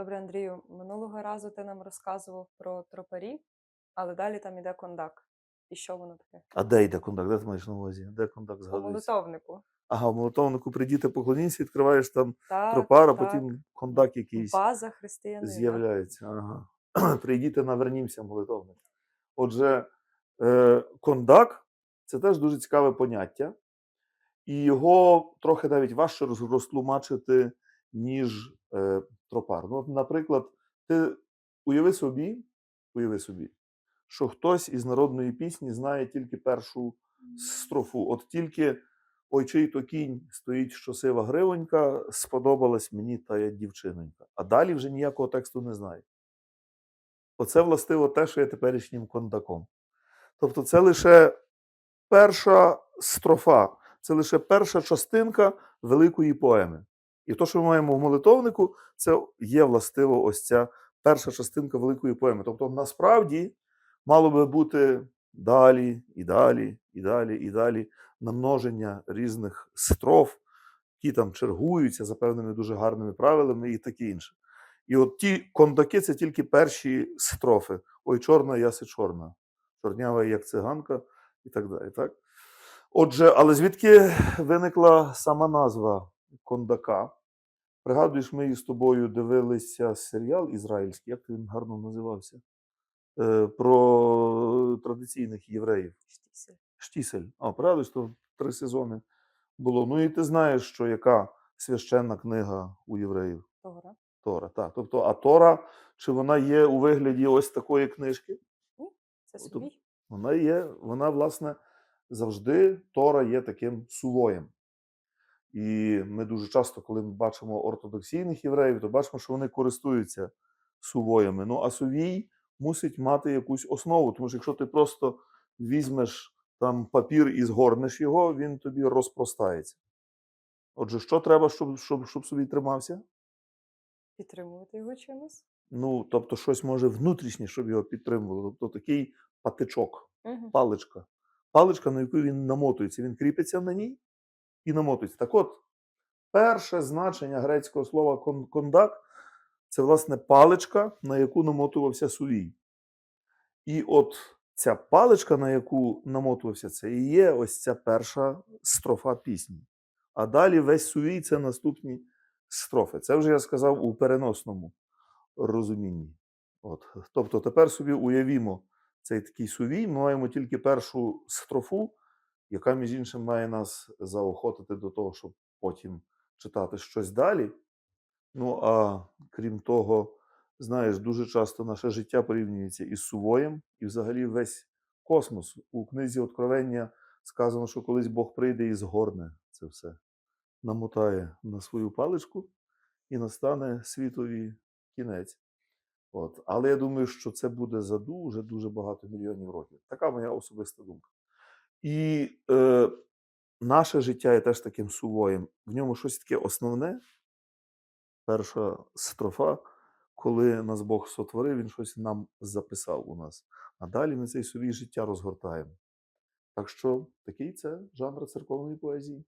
Добре, Андрію, минулого разу ти нам розказував про тропарі, але далі там іде кондак. І що воно таке? А де йде кондак? Де ти маєш на увазі? Де кондак У згадується? молитовнику. Ага, в молитовнику придіти поклоніться, відкриваєш там Так, тропар, а так. потім кондак якийсь База християнина. з'являється. Ага. Прийдіте, навернімося, молитовник. Отже, е, кондак це теж дуже цікаве поняття, і його трохи навіть важче роз- розтлумачити, ніж е, тропар. Ну, от, наприклад, ти уяви собі, уяви собі, що хтось із народної пісні знає тільки першу строфу. От тільки ой, чий то кінь стоїть, що сива гривонька, сподобалась мені та дівчинонька. А далі вже ніякого тексту не знає. Оце властиво те, що є теперішнім кондаком. Тобто, це лише перша строфа, це лише перша частинка великої поеми. І то, що ми маємо в молитовнику, це є властиво ось ця перша частинка великої поеми. Тобто, насправді мало би бути далі, і далі, і далі, і далі намноження різних строф, які там чергуються за певними дуже гарними правилами і таке інше. І от ті кондаки це тільки перші строфи. Ой, чорна, яси чорна, чорнява, як циганка, і так далі. Так? Отже, але звідки виникла сама назва кондака? Пригадуєш, ми із тобою дивилися серіал ізраїльський, як він гарно називався? Е, Про традиційних євреїв. Штісель. Штісель. А, пригадуєш, то три сезони було. Ну і ти знаєш, що яка священна книга у євреїв? Тора. Тора. Так. Тобто, а Тора, чи вона є у вигляді ось такої книжки? Це собі. Вона є, вона, власне, завжди Тора є таким сувоєм. І ми дуже часто, коли ми бачимо ортодоксійних євреїв, то бачимо, що вони користуються сувоями. Ну, а сувій мусить мати якусь основу, тому що якщо ти просто візьмеш там папір і згорнеш його, він тобі розпростається. Отже, що треба, щоб, щоб, щоб сувій тримався? Підтримувати його чимось. Ну, тобто, щось може внутрішнє, щоб його підтримувало. Тобто такий патичок. Угу. паличка. Паличка, на яку він намотується. Він кріпиться на ній і намотується. Так от, перше значення грецького слова кон- кондак це, власне, паличка, на яку намотувався сувій. І от ця паличка, на яку намотувався, це і є ось ця перша строфа пісні. А далі весь сувій це наступні строфи. Це вже я сказав у переносному розумінні. От. Тобто тепер собі уявімо цей такий сувій, ми маємо тільки першу строфу, яка, між іншим, має нас заохотити до того, щоб потім читати щось далі. Ну, а крім того, знаєш, дуже часто наше життя порівнюється із сувоєм, і взагалі весь космос. У книзі Откровення сказано, що колись Бог прийде і згорне це все, намотає на свою паличку і настане світові кінець. От. Але я думаю, що це буде за дуже дуже багато мільйонів років. Така моя особиста думка. І е, наше життя є теж таким сувоєм. В ньому щось таке основне. Перша строфа, коли нас Бог сотворив, він щось нам записав у нас. А далі ми цей сувій життя розгортаємо. Так що такий це жанр церковної поезії.